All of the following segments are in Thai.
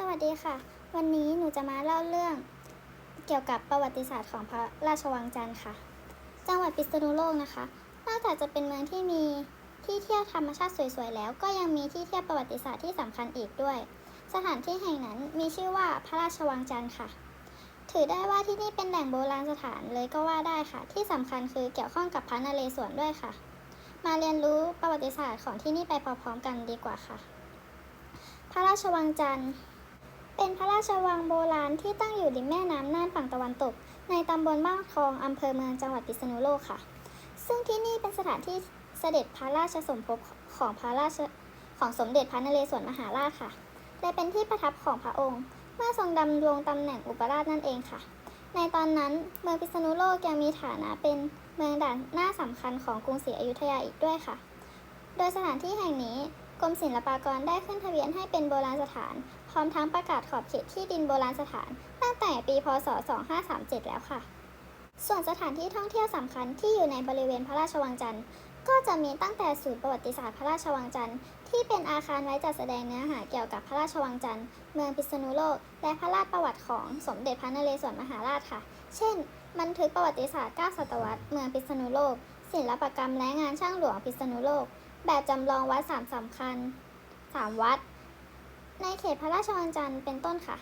สวัสดีค่ะ วันนี้หนูจะมาเล่าเรื่อง เกี่ยวกับประวัติศาสตร์ของพระราชวังจันทร์ค่ะ จังหวัดพิษณุโลกนะคะ นอกจากจะเป็นเมืองที่มีที่เที่ยวธรรมชาติสวยๆแล้ว ก็ยังมีที่เที่ยวประวัติศาสตร์ที่สำคัญอีกด้วย สถานที่แห่งนั้นมีชื่อว่าพระราชวังจันทร์ค่ะ ถือได้ว่าที่นี่เป็นแหล่งโบราณสถานเลยก็ว่าได้ค่ะ ที่สำคัญคือเกี่ยวข้องกับพระนเรศวรด้วยค่ะ มาเรียนรู้ประวัติศาสตร์ของที่นี่ไปพร้อมๆกันดีกว่าค่ะ พระราชวังจันทร์ เป็นพระราชวังโบราณที่ตั้งอยู่ริมแม่น้ำน่านฝั่งตะวันตก ในตำบลบ้านทองอำเภอเมืองจังหวัดพิษณุโลกค่ะ ซึ่งที่นี่เป็นสถานที่เสด็จพระราชสมภพของพระราชของสมเด็จพระนเรศวรมหาราชค่ะ และเป็นที่ประทับของพระองค์ เมื่อทรงดำรงตำแหน่งอุปราชนั่นเองค่ะ ในตอนนั้นเมืองพิษณุโลกยังมีฐานะเป็นเมืองด่านหน้าสำคัญของกรุงศรีอยุธยาอีกด้วยค่ะ โดยสถานที่แห่งนี้ กรมศิลปากรได้ขึ้นทะเบียนให้เป็นโบราณสถาน พร้อมทั้งประกาศขอบเขตที่ดินโบราณสถาน ตั้งแต่ปีพศ 2537 แล้วค่ะ ส่วนสถานที่ท่องเที่ยวสำคัญที่อยู่ในบริเวณพระราชวังจันทร์ก็จะมีตั้งแต่ศูนย์ประวัติศาสตร์พระราชวังจันทร์ที่เป็นอาคารไว้จัดแสดงเนื้อหาเกี่ยวกับพระราชวังจันทร์เมืองพิษณุโลก และพระราชประวัติของสมเด็จพระนเรศวรมหาราชค่ะ เช่น บันทึกประวัติศาสตร์ 9 ศตวรรษ เมืองพิษณุโลก ศิลปกรรมและงานช่างหลวงพิษณุโลก แบบจำลองวัดสามสำคัญ3วัด ในเขตพระราชวังจันทร์เป็นต้นค่ะ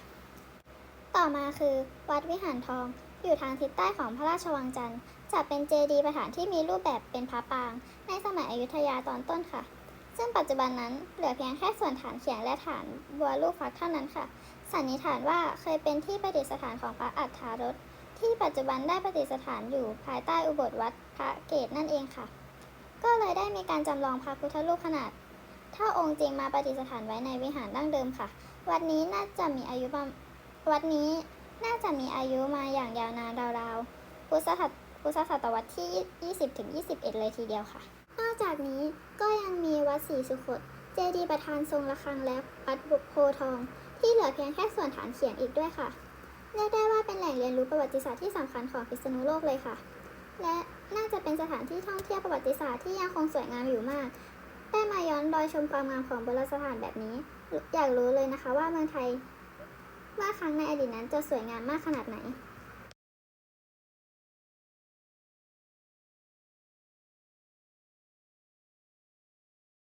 ต่อมาคือ วัดวิหารทอง อยู่ทางทิศใต้ของพระราชวังจันทร์จะเป็นเจดีย์ประธานที่มีรูปแบบเป็นพระปาง ในสมัยอยุธยาตอนต้นค่ะ ซึ่งปัจจุบันนั้นเหลือเพียงแค่ส่วนฐานเขียงและฐานบัวลูกฟักเท่านั้นค่ะ สันนิษฐานว่าเคยเป็นที่ประดิษฐานของพระอัฏฐารถที่ปัจจุบันได้ประดิษฐานอยู่ภายใต้อุโบสถวัดพระเกตนั่นเองค่ะ ก็เลยได้มีการจำลองพระพุทธรูปขนาด เท่าองค์จริงมาประดิษฐานไว้ในวิหารดั้งเดิมค่ะ วัดนี้น่าจะมีอายุประวัดนี้น่าจะมีอายุมาอย่างยาวนานราวๆพุทธศตพุทธศตวรรษที่ 20-21 เลยทีเดียวค่ะ นอกจากนี้ก็ยังมีวัดศรีสุคตเจดีย์ประธานทรงระฆังและวัดบุกโพทอง ที่เหลือเพียงแค่ส่วนฐานเขียงอีกด้วยค่ะเรียกได้ว่าเป็นแหล่งเรียนรู้ประวัติศาสตร์ที่สำคัญของพิษณุโลกเลยค่ะ และ น่าจะเป็นสถานที่ท่องเที่ยวประวัติศาสตร์ที่ยังคงสวยงามอยู่มากได้มาย้อนรอยชมความงามของโบราณสถานแบบนี้ อยากรู้เลยนะคะว่าเมืองไทยเมื่อครั้งในอดีตนั้นจะสวยงามมากขนาดไหน